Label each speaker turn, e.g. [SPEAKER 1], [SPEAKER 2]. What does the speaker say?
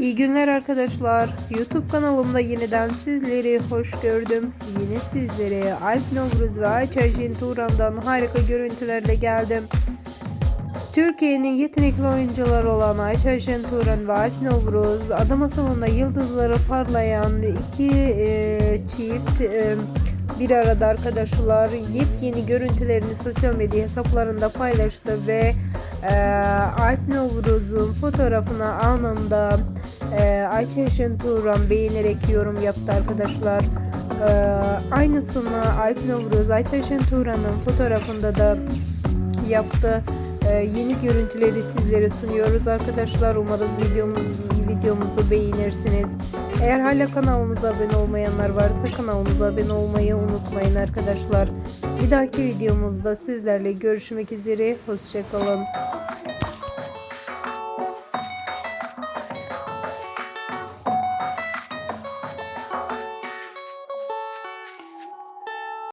[SPEAKER 1] İyi günler arkadaşlar. YouTube kanalımda yeniden sizleri hoş gördüm. Yine sizlere Alp Novruz ve Ayça Turan'dan harika görüntülerle geldim. Türkiye'nin yetenekli oyuncuları olan Ayça Jin Turan ve Alp Novruz, Ada Masalı'nda yıldızları parlayan iki e, çift e, bir arada arkadaşlar yepyeni görüntülerini sosyal medya hesaplarında paylaştı ve e, Alp Novruz'un fotoğrafına anında e, Ayça Şen Turan beğenerek yorum yaptı arkadaşlar. E, aynısını Alp Novruz Ayça Şen Turan'ın fotoğrafında da yaptı. E, yeni görüntüleri sizlere sunuyoruz arkadaşlar. Umarız videomuz, videomuzu beğenirsiniz. Eğer hala kanalımıza abone olmayanlar varsa kanalımıza abone olmayı unutmayın arkadaşlar. Bir dahaki videomuzda sizlerle görüşmek üzere. Hoşçakalın.